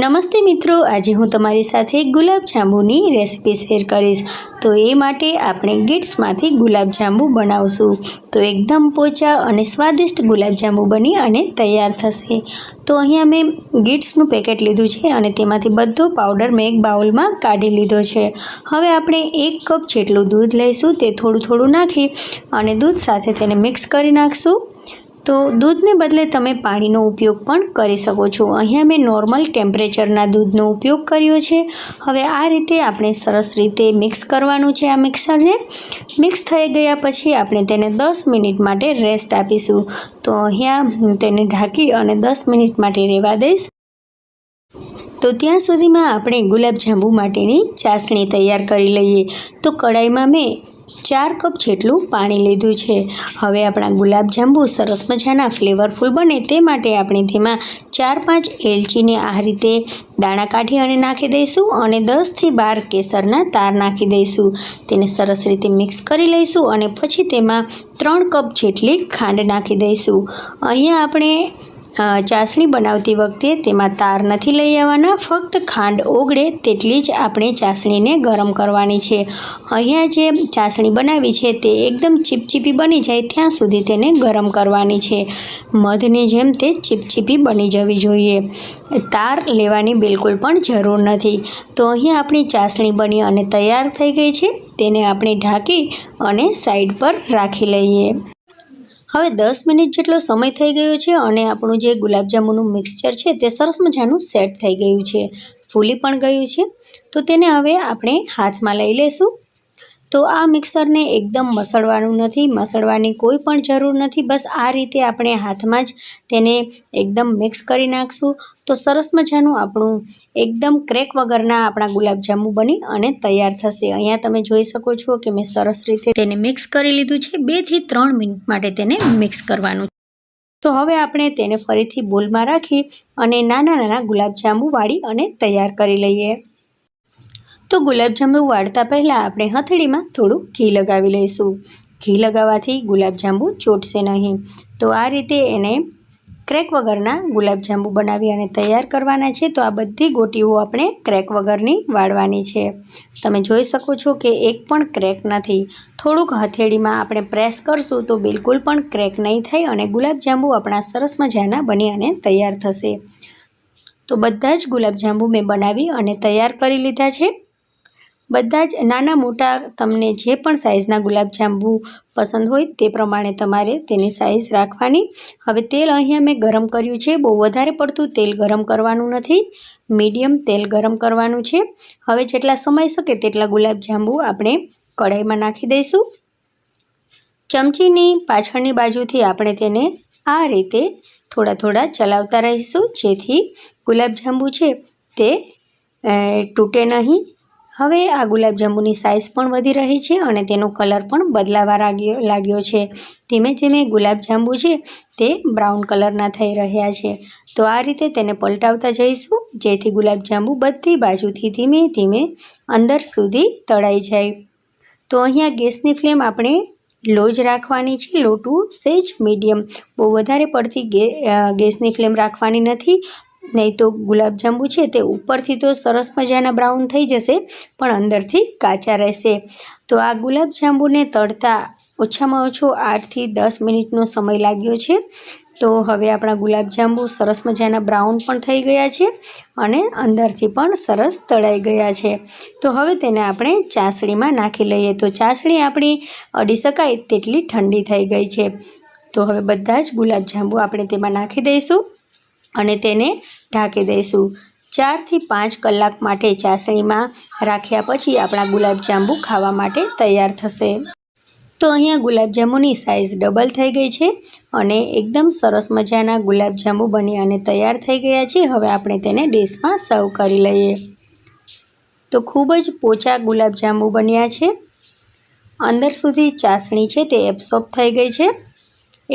નમસ્તે મિત્રો, આજે હું તમારી સાથે ગુલાબ જાંબુની રેસિપી શેર કરીશ. તો એ માટે આપણે ગીટ્સમાંથી ગુલાબ જાંબુ બનાવશું. તો એકદમ પોચા અને સ્વાદિષ્ટ ગુલાબ જાંબુ બની અને તૈયાર થશે. તો અહીંયા મેં ગીટ્સનું પેકેટ લીધું છે અને તેમાંથી બધો પાવડર મેં એક બાઉલમાં કાઢી લીધો છે. હવે આપણે એક કપ જેટલું દૂધ લઈશું, તે થોડું થોડું નાખી અને દૂધ સાથે તેને મિક્સ કરી નાખશું. તો દૂધને બદલે તમે પાણીનો ઉપયોગ પણ કરી શકો છો. અહીંયા મેં નોર્મલ ટેમ્પરેચરના દૂધનો ઉપયોગ કર્યો છે. હવે આ રીતે આપણે સરસ રીતે મિક્સ કરવાનું છે આ મિક્સરને મિક્સ થઈ ગયા પછી આપણે તેને દસ મિનિટ માટે રેસ્ટ આપીશું. તો અહીંયા તેને ઢાંકી અને દસ મિનિટ માટે રહેવા દઈશ. તો ત્યાં સુધીમાં આપણે ગુલાબજાંબુ માટેની ચાસણી તૈયાર કરી લઈએ. તો કડાઈમાં મેં ચાર કપ જેટલું પાણી લીધું છે. હવે આપણા ગુલાબજાંબુ સરસ મજાના ફ્લેવરફુલ બને તે માટે આપણે તેમાં ચાર પાંચ એલચીને આ રીતે દાણા કાઢી અને નાખી દઈશું અને દસથી બાર કેસરના તાર નાખી દઈશું. તેને સરસ રીતે મિક્સ કરી લઈશું અને પછી તેમાં ત્રણ કપ જેટલી ખાંડ નાખી દઈશું. અહીંયા આપણે ચાસણી બનાવતી વખતે તેમાં તાર નથી લઈ આવવાના, ફક્ત ખાંડ ઓગળે તેટલી જ આપણે ચાસણીને ગરમ કરવાની છે. અહીંયા જે ચાસણી બનાવી છે તે એકદમ ચીપચીપી બની જાય ત્યાં સુધી તેને ગરમ કરવાની છે. મધની જેમ તે ચીપચીપી બની જવી જોઈએ. તાર લેવાની બિલકુલ પણ જરૂર નથી. તો અહીંયા આપણી ચાસણી બની અને તૈયાર થઈ ગઈ છે, તેને આપણે ઢાંકી અને સાઈડ પર રાખી લઈએ. હવે દસ મિનિટ જેટલો સમય થઈ ગયો છે અને આપણું જે ગુલાબજાંબુનું મિક્સચર છે તે સરસ મજાનું સેટ થઈ ગયું છે. ફૂલી પણ ગયું છે. તો તેને હવે આપણે હાથમાં લઈ લઈશું. તો આ મિક્સરને એકદમ મસળવાનું નથી, મસળવાની કોઈ પણ જરૂર નથી. બસ આ રીતે આપણે હાથમાં જ તેને એકદમ મિક્સ કરી નાખશું. તો સરસ મજાનું આપણું એકદમ ક્રેક વગરના આપણા ગુલાબજાંબુ બની અને તૈયાર થશે. અહીંયા તમે જોઈ શકો છો કે મેં સરસ રીતે તેને મિક્સ કરી લીધું છે. બેથી ત્રણ મિનિટ માટે તેને મિક્સ કરવાનું તો હવે આપણે તેને ફરીથી બોલમાં રાખી અને નાના નાના ગુલાબજાંબુ વાળી અને તૈયાર કરી લઈએ. તો ગુલાબજાંબુ વાળતા પહેલાં આપણે હથેળીમાં થોડું ઘી લગાવી લઈશું. ઘી લગાવવાથી ગુલાબજાંબુ ચોટશે નહીં. તો આ રીતે એને ક્રેક વગરના ગુલાબજાંબુ બનાવી અને તૈયાર કરવાના છે. તો આ બધી ગોટીઓ આપણે ક્રેક વગરની વાળવાની છે. તમે જોઈ શકો છો કે એક પણ ક્રેક નથી. થોડુંક હથેળીમાં આપણે પ્રેસ કરશું તો બિલકુલ પણ ક્રેક નહીં થાય અને ગુલાબજાંબુ આપણા સરસ મજાના બની અને તૈયાર થશે. તો બધા જ ગુલાબજાંબુ મેં બનાવી અને તૈયાર કરી લીધા છે. બધા જ નાના મોટા તમને જે પણ સાઇઝના ગુલાબજાંબુ પસંદ હોય તે પ્રમાણે તમારે તેની સાઇઝ રાખવાની. હવે તેલ અહીંયા મેં ગરમ કર્યું છે. બહુ વધારે પડતું તેલ ગરમ કરવાનું નથી. મીડિયમ તેલ ગરમ કરવાનું છે. હવે જેટલા સમય શકે તેટલા ગુલાબજાંબુ આપણે કઢાઈમાં નાખી દઈશું. ચમચીની પાછળની બાજુથી આપણે તેને આ રીતે થોડા થોડા ચલાવતા રહીશું. જેથી ગુલાબજાંબુ છે તે તૂટે નહીં. હવે આ ગુલાબજાંબુની સાઇઝ પણ વધી રહી છે અને તેનો કલર પણ બદલાવા લાગ્યો લાગ્યો છે. ધીમે ધીમે ગુલાબજાંબુ છે તે બ્રાઉન કલરના થઈ રહ્યા છે. તો આ રીતે તેને પલટાવતા જઈશું, જેથી ગુલાબજાંબુ બધી બાજુથી ધીમે ધીમે અંદર સુધી તળાઈ જાય. તો અહીંયા ગેસની ફ્લેમ આપણે લો જ રાખવાની છે લો ટુ સેજ મીડિયમ બહુ વધારે પડતી ગેસની ફ્લેમ રાખવાની નથી. નહીં તો ગુલાબજાંબુ છે તે ઉપરથી તો સરસ મજાના બ્રાઉન થઈ જશે, પણ અંદરથી કાચા રહેશે. તો આ ગુલાબજાંબુને તળતા ઓછામાં ઓછો આઠથી દસ મિનિટનો સમય લાગ્યો છે. તો હવે આપણા ગુલાબજાંબુ સરસ મજાના બ્રાઉન પણ થઈ ગયા છે અને અંદરથી પણ સરસ તળાઈ ગયા છે. તો હવે તેને આપણે ચાસણીમાં નાખી લઈએ. તો ચાસણી આપણી અડી શકાય તેટલી ઠંડી થઈ ગઈ છે. તો હવે બધા જ ગુલાબજાંબુ આપણે તેમાં નાખી દઈશું. અને તેને ઢાંકી દઈશું. ચારથી પાંચ કલાક માટે ચાસણીમાં રાખ્યા પછી આપણા ગુલાબજાંબુ ખાવા માટે તૈયાર થશે. તો અહીંયા ગુલાબજાંબુની સાઇઝ ડબલ થઈ ગઈ છે અને એકદમ સરસ મજાના ગુલાબજાંબુ બની અને તૈયાર થઈ ગયા છે. હવે આપણે તેને ડીશમાં સર્વ કરી લઈએ. તો ખૂબ જ પોચા ગુલાબજાંબુ બન્યા છે. અંદર સુધી ચાસણી છે તે એબ્સોર્બ થઈ ગઈ છે.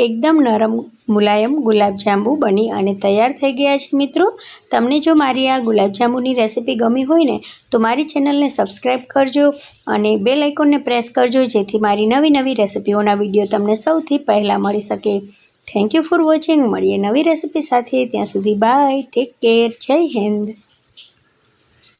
એકદમ નરમ મુલાયમ ગુલાબજાંબુ બની અને તૈયાર થઈ ગયા છે મિત્રો. તમને જો મારી આ ગુલાબજાંબુની રેસીપી ગમી હોય ને, તો મારી ચેનલને સબસ્ક્રાઈબ કરજો અને બે લાઇકોનને પ્રેસ કરજો, જેથી મારી નવી નવી રેસીપીઓના વીડિયો તમને સૌથી પહેલાં મળી શકે. થેન્ક યુ ફોર વોચિંગ મળીએ નવી રેસીપી સાથે. ત્યાં સુધી બાય ટેક કેર જય હિન્દ.